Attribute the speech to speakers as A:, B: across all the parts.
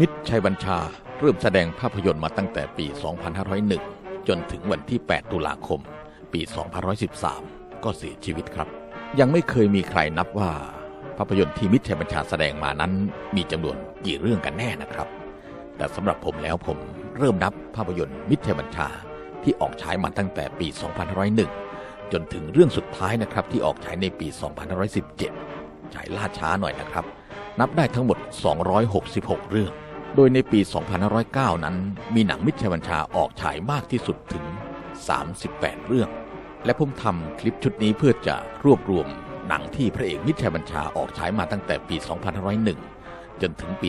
A: มิตรชัยบัญชาเริ่มแสดงภาพยนตร์มาตั้งแต่ปี 2501 จนถึงวันที่ 8 ตุลาคม ปี 2513 ก็เสียชีวิตครับ ยังไม่เคยมีใครนับว่า ภาพยนตร์ที่มิตรชัยบัญชาแสดงมานั้น มีจำนวนกี่เรื่องกันแน่นะครับ แต่สำหรับผมแล้วผมเริ่มนับภาพยนตร์มิตรชัยบัญชาที่ออกฉายมาตั้งแต่ปี 2501 จนถึงเรื่องสุดท้ายนะครับที่ออกฉายในปี 2517 ฉายล่าช้าหน่อยนะครับ นับได้ทั้งหมด 266 เรื่อง โดยในปี 2509 นั้น มีหนังมิตรชัยบัญชาออกฉายมากที่สุดถึง 38 เรื่อง และผมทำคลิปชุดนี้เพื่อจะรวบรวมหนังที่พระเอกมิตรชัยบัญชาออกฉายมาตั้งแต่ปี 2501 จนถึงปี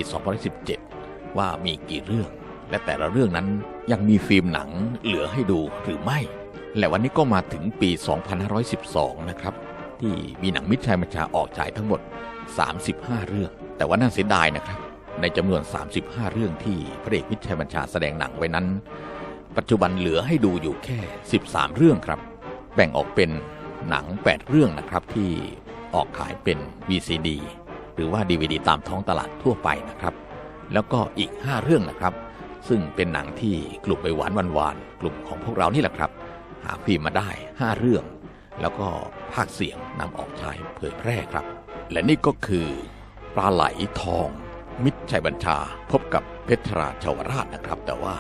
A: 2017 ว่ามีกี่เรื่อง และแต่ละเรื่องนั้นยังมีฟิล์มหนังเหลือให้ดูหรือไม่ และวันนี้ก็มาถึงปี 2512 นะครับ ที่มีหนังมิตรชัยบัญชาออกฉายทั้งหมด 35 เรื่อง แต่ว่าน่าเสียดายนะครับ ในจำนวน 35 เรื่องที่พระเอกมิตรชัยบัญชาแสดงหนังไว้นั้น ปัจจุบันเหลือให้ดูอยู่แค่ 13 เรื่องครับ แบ่งออกเป็นหนัง 8 เรื่องนะครับที่ออกขายเป็น VCD หรือว่า DVD ตามท้องตลาดทั่วไปนะครับ แล้วก็อีก 5 เรื่องนะครับ ซึ่งเป็นหนังที่กลุ่มไปหวานวันวานกลุ่มของพวกเรานี่แหละครับ หาฟิล์มมาได้ 5 เรื่อง แล้วก็ภาคเสียงนำออกฉายเผยแพร่ครับ และนี่ก็คือปลาไหลทอง มิตรชัยบัญชาพบกับเพชรราชวราชนะครับ แต่ว่า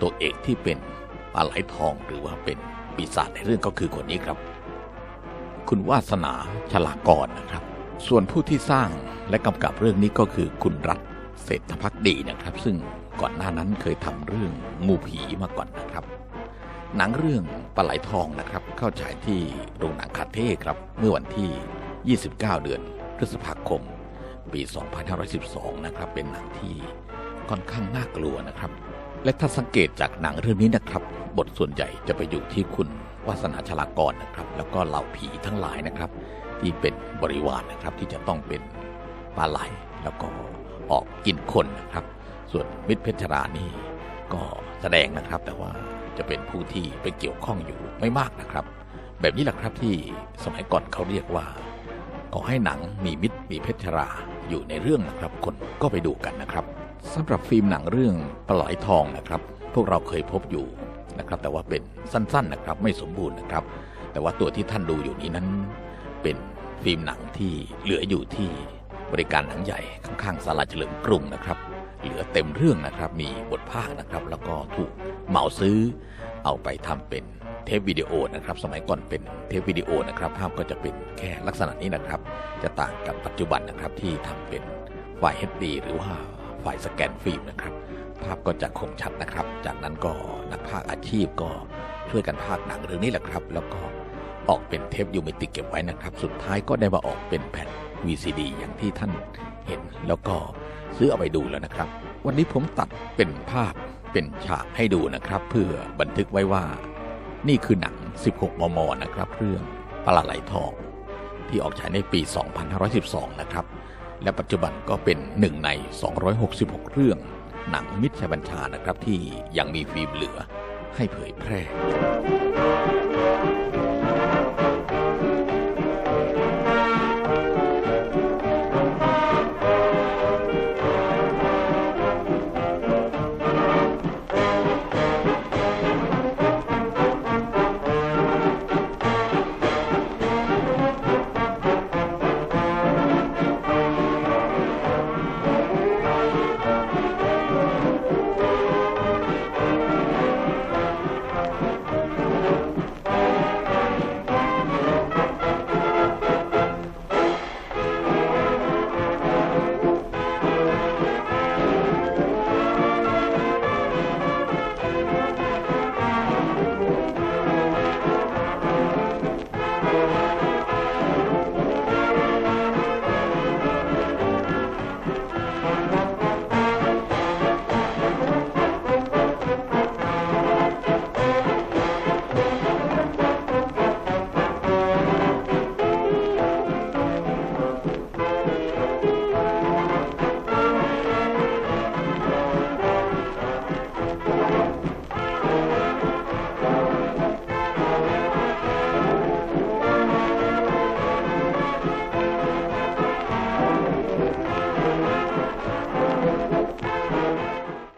A: ตัวเอกที่เป็นปลาไหลทองหรือว่าเป็นปีศาจในเรื่องก็คือคนนี้ครับ คุณวาสนาฉลากรนะครับ ส่วนผู้ที่สร้างและกำกับเรื่องนี้ก็คือคุณรัฐเศรษฐพักดีนะครับ ซึ่งก่อนหน้านั้นเคยทำเรื่องงูผีมาก่อนนะครับหนังเรื่องปลาไหลทองนะครับ เข้าฉายที่โรงหนังคาเท่ครับ เมื่อวันที่ 29 เดือนพฤษภาคม ปี 2512 นะครับ เป็นหนังที่ค่อนข้างน่ากลัวนะครับ และถ้าสังเกตจากหนังเรื่องนี้นะครับ บทส่วนใหญ่จะไปอยู่ที่คุณวาสนาชลากรนะครับ แล้วก็เหล่าผีทั้งหลายนะครับ ที่เป็นบริวารนะครับที่จะต้องเป็นปลาไหลแล้วก็ออกกินคนนะครับ ส่วนมิตรเพชรรานี่ก็แสดงนะครับ แต่ว่าจะเป็นผู้ที่ไปเกี่ยวข้องอยู่ไม่มากนะครับ แบบนี้แหละครับที่สมัยก่อนเขาเรียกว่าขอให้หนังมีมิตรมีเพชรรา อยู่ในเรื่องนะครับคนก็ไปดูกันนะครับสำหรับฟิล์มหนังเรื่องปลาไหลทองนะครับ พวกเราเคยพบอยู่นะครับ แต่ว่าเป็นสั้นๆนะครับ ไม่สมบูรณ์นะครับ แต่ว่าตัวที่ท่านดูอยู่นี้นั้น เป็นฟิล์มหนังที่เหลืออยู่ที่บริการหนังใหญ่ข้างๆศาลาเฉลิมกรุงนะครับ เหลือเต็มเรื่องนะครับ มีบทภาคนะครับ แล้วก็ถูกเหมาซื้อเอาไปทำเป็น เทปวิดีโอนะครับ สมัยก่อนเป็นเทปวิดีโอนะครับ ภาพก็จะเป็นแค่ลักษณะนี้นะครับ จะต่างกับปัจจุบันนะครับที่ทำเป็นไฟล์ HD หรือว่าไฟล์สแกนฟิล์มนะครับ ภาพก็จะคมชัดนะครับ จากนั้นก็นักภาคอาชีพก็ช่วยกันภาคหนังเรื่องนี้แหละครับ แล้วก็ออกเป็นเทปยูเมติกเก็บไว้นะครับ สุดท้ายก็ได้มาออกเป็นแผ่น VCD อย่างที่ท่านเห็นแล้วก็ซื้อเอาไปดูแล้วนะครับ วันนี้ผมตัดเป็นภาพเป็นฉากให้ดูนะครับ เพื่อบันทึกไว้ว่า นี่คือหนัง 16 มม นะครับ เรื่องปลาไหลทอง ที่ออกฉายในปี 2512 นะครับ และปัจจุบันก็เป็นหนึ่งใน 266 เรื่อง หนังมิตรชัยบัญชานะครับที่ยังมีฟิล์มเหลือให้เผยแพร่